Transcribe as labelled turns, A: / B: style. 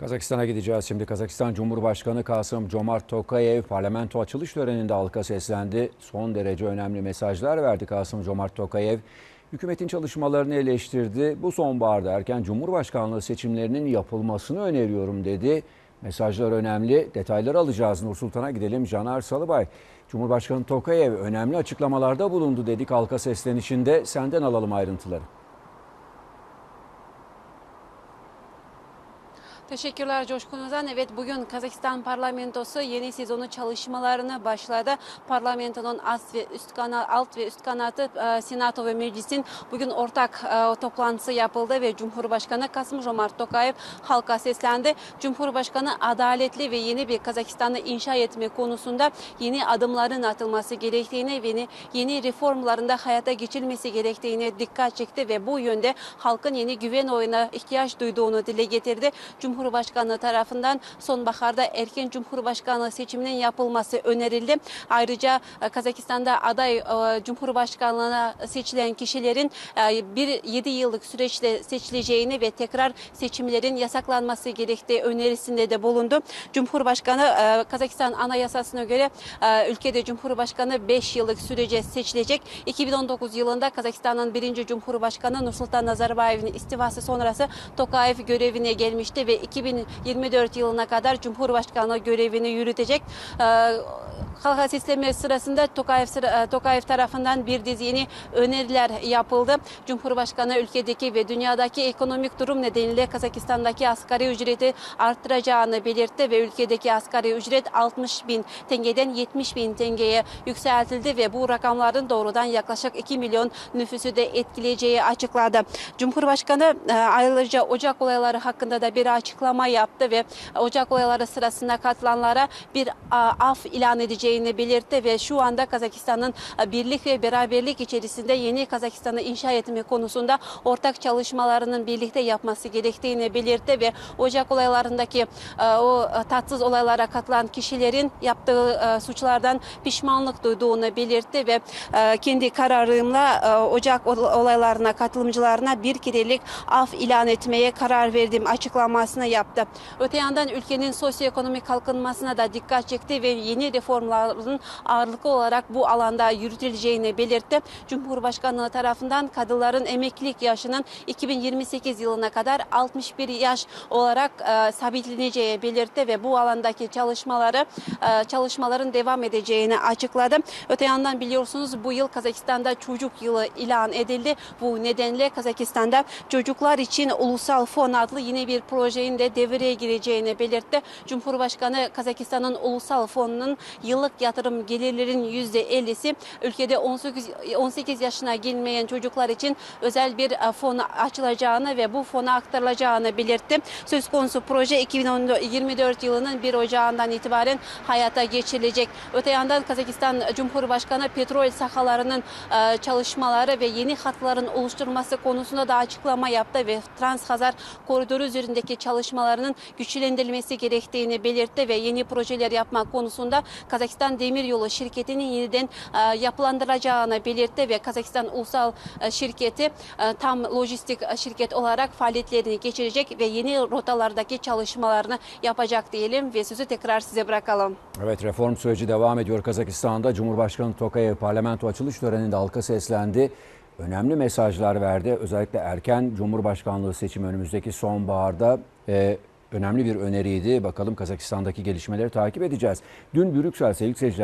A: Kazakistan'a gideceğiz şimdi. Kazakistan Cumhurbaşkanı Kasım Comart Tokayev parlamento açılış töreninde halka seslendi. Son derece önemli mesajlar verdi Kasım Comart Tokayev. Hükümetin çalışmalarını eleştirdi. Bu sonbaharda erken Cumhurbaşkanlığı seçimlerinin yapılmasını öneriyorum dedi. Mesajlar önemli. Detayları alacağız. Nur Sultan'a gidelim. Caner Salıbay. Cumhurbaşkanı Tokayev önemli açıklamalarda bulundu dedik halka seslenişinde. Senden alalım ayrıntıları.
B: Teşekkürler Coşkun Özen. Evet bugün Kazakistan parlamentosu yeni sezonu çalışmalarına başladı. Parlamentonun alt ve üst kanat, alt ve üst kanatı e, Senato ve Meclis'in bugün ortak e, toplantısı yapıldı ve Cumhurbaşkanı Kasım Jomart Tokayev halka seslendi. Cumhurbaşkanı adaletli ve yeni bir Kazakistan'ı inşa etme konusunda yeni adımların atılması gerektiğini ve yeni, yeni reformlarında hayata geçirilmesi gerektiğini dikkat çekti ve bu yönde halkın yeni güven oyuna ihtiyaç duyduğunu dile getirdi. Cumhurbaşkanlığı tarafından sonbaharda erken Cumhurbaşkanlığı seçiminin yapılması önerildi. Ayrıca e, Kazakistan'da aday e, Cumhurbaşkanlığına seçilen kişilerin e, bir 7 yıllık süreçte seçileceğini ve tekrar seçimlerin yasaklanması gerektiği önerisinde de bulundu. Cumhurbaşkanı Kazakistan Anayasası'na göre ülkede Cumhurbaşkanı 5 yıllık sürece seçilecek. 2019 yılında Kazakistan'ın birinci Cumhurbaşkanı Nursultan Nazarbayev'in istifası sonrası Tokayev görevine gelmişti ve 2024 yılına kadar Cumhurbaşkanlığı görevini yürütecek. Halka sesleme sırasında Tokayev, e, Tokayev tarafından bir dizi yeni öneriler yapıldı. Cumhurbaşkanı ülkedeki ve dünyadaki ekonomik durum nedeniyle Kazakistan'daki asgari ücreti arttıracağını belirtti ve ülkedeki asgari ücret 60 bin tengeden 70 bin tengeye yükseltildi ve bu rakamların doğrudan yaklaşık 2 milyon nüfusu da etkileyeceği açıkladı. Cumhurbaşkanı e, ayrıca Ocak olayları hakkında da bir açıklama yaptı ve Ocak olayları sırasında katılanlara bir a, af ilan edeceğini belirtti ve şu anda Kazakistan'ın e, birlik ve beraberlik içerisinde yeni Kazakistan'ı inşa etme konusunda ortak çalışmalarının birlikte yapması gerektiğini belirtti ve Ocak olaylarındaki e, o e, tatsız olaylara katılan kişilerin yaptığı suçlardan pişmanlık duyduğunu belirtti ve kendi kararımla Ocak ol- olaylarına katılımcılarına bir kerelik af ilan etmeye karar verdim açıklamasını yaptı. Öte yandan ülkenin sosyoekonomik kalkınmasına da dikkat çekti ve yeni reformların ağırlıklı olarak bu alanda yürütüleceğini belirtti. Cumhurbaşkanlığı tarafından kadınların emeklilik yaşının 2028 yılına kadar 61 yaş olarak e, sabitleneceği belirtti ve bu alandaki çalışmaları e, çalışmaların devam edeceğini açıkladı. Öte yandan biliyorsunuz bu yıl Kazakistan'da çocuk yılı ilan edildi. Bu nedenle Kazakistan'da çocuklar için ulusal fon adlı yine bir projenin de devreye gireceğini belirtti. Cumhurbaşkanı Kazakistan'ın ulusal fonunun yıllık yatırım gelirlerin %50'si ülkede 18, 18 yaşına gelmeyen çocuklar için özel bir e, fon açılacağını ve bu fona aktarılacağını belirtti. Söz konusu proje 2024 yılının 1 Ocağı'ndan itibaren hayata geçirilecek. Öte yandan Kazakistan Cumhurbaşkanı petrol sahalarının e, çalışmaları ve yeni hatların oluşturulması konusunda da açıklama yaptı ve Transhazar koridoru üzerindeki çalışmalarının güçlendirilmesi gerektiğini belirtti ve yeni projeler yapmak konusunda Kazakistan Demiryolu şirketinin yeniden e, yapılandıracağını belirtti ve Kazakistan Ulusal e, Şirketi e, tam lojistik şirket olarak faaliyetlerini geçirecek ve yeni rotalardaki çalışmalarını yapacak diyelim ve sözü tekrar size bırakalım.
A: Evet reform süreci devam ediyor Kazakistan'da. Cumhurbaşkanı Tokayev parlamento açılış töreninde halka seslendi. Önemli mesajlar verdi. Özellikle erken Cumhurbaşkanlığı seçimi önümüzdeki sonbaharda önemli bir öneriydi. Bakalım Kazakistan'daki gelişmeleri takip edeceğiz. Dün Brüksel sevgili seyirciler